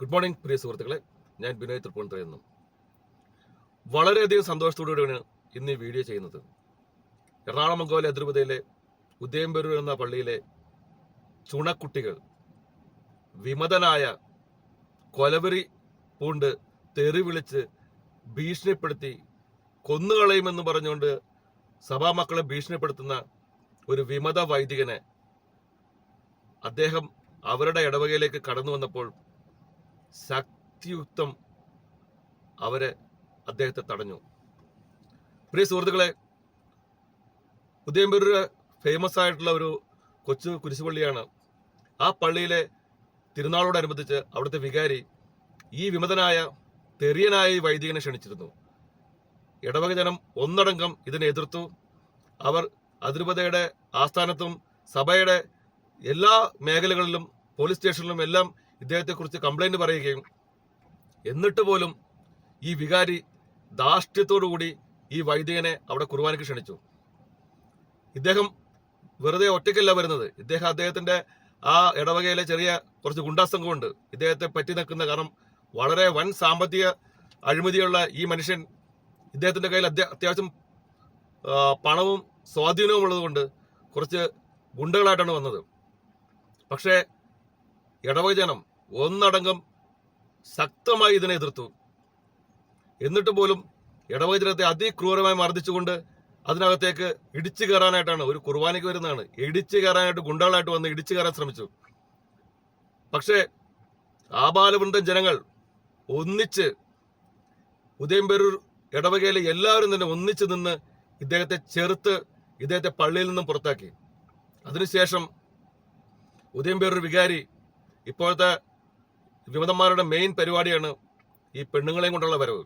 Good morning പ്രിയ സുഹൃത്തുക്കളെ. ഞാൻ ബിനോയ് തൃപ്പൂണിത്തുറ എന്നും വളരെയധികം സന്തോഷത്തോടുകൂടിയാണ് ഇന്ന് ഈ വീഡിയോ ചെയ്യുന്നത്. എറണാകുളം മംഗോല അതിരൂപതയിലെ ഉദയംപെരൂർ എന്ന പള്ളിയിലെ ചുണക്കുട്ടികൾ വിമതനായ കൊലവെറി പൂണ്ട് തെറി വിളിച്ച് ഭീഷണിപ്പെടുത്തി കൊന്നുകളയുമെന്ന് പറഞ്ഞുകൊണ്ട് സഭാമക്കളെ ഭീഷണിപ്പെടുത്തുന്ന ഒരു വിമത വൈദികനെ അദ്ദേഹം അവരുടെ ഇടവകയിലേക്ക് കടന്നു വന്നപ്പോൾ ശക്തിയുക്തം അവരെ അദ്ദേഹത്തെ തടഞ്ഞു. പ്രിയ സുഹൃത്തുക്കളെ ഉദയംപേരൂര് ഫേമസ് ആയിട്ടുള്ള ഒരു കൊച്ചു കുരിശുപള്ളിയാണ്. ആ പള്ളിയിലെ തിരുനാളോടനുബന്ധിച്ച് അവിടുത്തെ വികാരി ഈ വിമതനായ തെറിയനായ വൈദികനെ ക്ഷണിച്ചിരുന്നു. ഇടവക ജനം ഒന്നടങ്കം ഇതിനെ എതിർത്തു. അവർ അതിരൂപതയുടെ ആസ്ഥാനത്തും സഭയുടെ എല്ലാ മേഖലകളിലും പോലീസ് സ്റ്റേഷനിലും എല്ലാം ഇദ്ദേഹത്തെക്കുറിച്ച് കംപ്ലൈന്റ് പറയുകയും എന്നിട്ട് പോലും ഈ വികാരി ധാർഷ്ട്യത്തോടുകൂടി ഈ വൈദികനെ അവിടെ കുർബാനയ്ക്ക് ക്ഷണിച്ചു. ഇദ്ദേഹം വെറുതെ ഒറ്റയ്ക്കല്ല വരുന്നത്. ഇദ്ദേഹം അദ്ദേഹത്തിന്റെ ആ ഇടവകയിലെ ചെറിയ കുറച്ച് ഗുണ്ടാസംഘമുണ്ട്. ഇദ്ദേഹത്തെ പറ്റി നിൽക്കുന്ന കാരണം വളരെ വൻ സാമ്പത്തിക അഴിമതിയുള്ള ഈ മനുഷ്യൻ ഇദ്ദേഹത്തിന്റെ കയ്യിൽ അത്യ- അത്യാവശ്യം പണവും സ്വാധീനവും ഉള്ളതുകൊണ്ട് കുറച്ച് ഗുണ്ടകളായിട്ടാണ് വന്നത്. പക്ഷേ ഇടവക ജനം ഒന്നടങ്കം ശക്തമായി ഇതിനെ എതിർത്തു. എന്നിട്ട് പോലും ഇടവചനത്തെ അതിക്രൂരമായി മർദ്ദിച്ചുകൊണ്ട് അതിനകത്തേക്ക് ഇടിച്ചു കയറാനായിട്ടാണ് ഒരു കുർബാനയ്ക്ക് വരുന്നതാണ്. ഇടിച്ചു കയറാനായിട്ട് ഗുണ്ടകളായിട്ട് വന്ന് ഇടിച്ചു കയറാൻ ശ്രമിച്ചു. പക്ഷേ ആബാലവൃന്ദം ജനങ്ങൾ ഒന്നിച്ച് ഉദയംപേരൂർ ഇടവകയിലെ എല്ലാവരും തന്നെ ഒന്നിച്ച് നിന്ന് ഇദ്ദേഹത്തെ ചെറുത്ത് ഇദ്ദേഹത്തെ പള്ളിയിൽ നിന്നും പുറത്താക്കി. അതിനുശേഷം ഉദയംപേരൂർ വികാരി ഇപ്പോഴത്തെ വിമതന്മാരുടെ മെയിൻ പരിപാടിയാണ് ഈ പെണ്ണുങ്ങളെയും കൊണ്ടുള്ള വരവ്.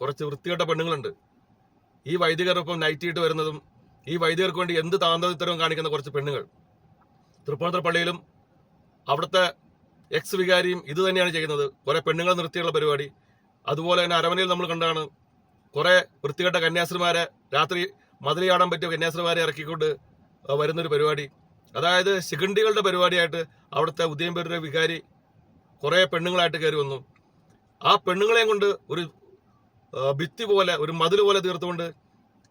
കുറച്ച് വൃത്തികെട്ട പെണ്ണുങ്ങളുണ്ട്. ഈ വൈദികർക്കൊപ്പം നൈറ്റ് ഇട്ട് വരുന്നതും ഈ വൈദികർക്ക് വേണ്ടി എന്ത് താന്തരിത്തരവും കാണിക്കുന്ന കുറച്ച് പെണ്ണുങ്ങൾ. തൃപ്പൂണിത്തുറ പള്ളിയിലും അവിടുത്തെ എക്സ് വികാരിയും ഇത് തന്നെയാണ് ചെയ്യുന്നത്. കുറേ പെണ്ണുങ്ങൾ നിർത്തിയുള്ള പരിപാടി. അതുപോലെ തന്നെ അരമനയിൽ നമ്മൾ കണ്ടാണ് കുറേ വൃത്തികെട്ട കന്യാസ്ത്രീമാരെ രാത്രി മതിലിയാടാൻ പറ്റിയ കന്യാസ്ത്രീമാരെ ഇറക്കിക്കൊണ്ട് വരുന്നൊരു പരിപാടി. അതായത് ശിഖണ്ഡികളുടെ പരിപാടിയായിട്ട് അവിടുത്തെ ഉദയംപേരുടെ വികാരി കുറേ പെണ്ണുങ്ങളായിട്ട് കയറി വന്നു. ആ പെണ്ണുങ്ങളെയും കൊണ്ട് ഒരു ഭിത്തി പോലെ ഒരു മതിൽ പോലെ തീർത്തുകൊണ്ട്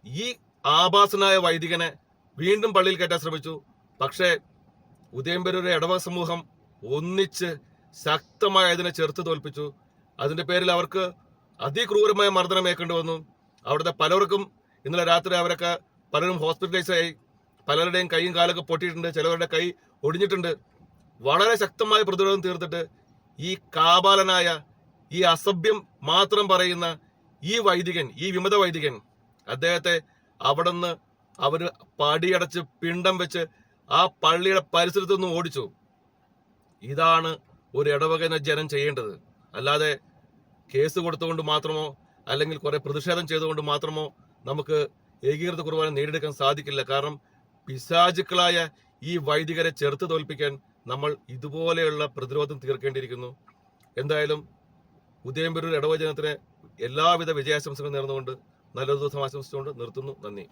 ഈ ആഭാസനായ വൈദികനെ വീണ്ടും പള്ളിയിൽ കയറ്റാൻ ശ്രമിച്ചു. പക്ഷേ ഉദയംപേരൂരെ ഇടവക സമൂഹം ഒന്നിച്ച് ശക്തമായി അതിനെ ചെറുത്ത് തോൽപ്പിച്ചു. അതിന്റെ പേരിൽ അവർക്ക് അതിക്രൂരമായ മർദ്ദനം ഏൽക്കേണ്ടി വന്നു. അവിടുത്തെ പലർക്കും ഇന്നലെ രാത്രി അവരൊക്കെ പലരും ഹോസ്പിറ്റലൈസ് ആയി. പലരുടെയും കൈയും കാലൊക്കെ പൊട്ടിയിട്ടുണ്ട് ചിലവരുടെ കൈ ഒടിഞ്ഞിട്ടുണ്ട്. വളരെ ശക്തമായ പ്രതിരോധം തീർത്തിട്ട് ഈ കാപാലനായ ഈ അസഭ്യം മാത്രം പറയുന്ന ഈ വൈദികൻ ഈ വിമത വൈദികൻ അദ്ദേഹത്തെ അവിടുന്ന് അവർ പടിയടച്ച് പിണ്ടം വെച്ച് ആ പള്ളിയുടെ പരിസരത്തു നിന്ന് ഓടിച്ചു. ഇതാണ് ഒരു ഇടവകന ജനം ചെയ്യേണ്ടത്. അല്ലാതെ കേസ് കൊടുത്തുകൊണ്ട് മാത്രമോ അല്ലെങ്കിൽ കുറെ പ്രതിഷേധം ചെയ്തുകൊണ്ട് മാത്രമോ നമുക്ക് ഏകീകൃത കുർബാന നേടിയെടുക്കാൻ സാധിക്കില്ല. കാരണം പിശാചുക്കളായ ഈ വൈദികരെ ചെറുത്ത് തോൽപ്പിക്കാൻ നമ്മൾ ഇതുപോലെയുള്ള പ്രതിരോധം തീർക്കേണ്ടിയിരിക്കുന്നു. എന്തായാലും ഉദയംപുരൂർ ഇടവചനത്തിന് എല്ലാവിധ വിജയാശംസകളും നേർന്നുകൊണ്ട് നല്ലൊരു ദിവസം ആശംസിച്ചുകൊണ്ട് നിർത്തുന്നു. നന്ദി.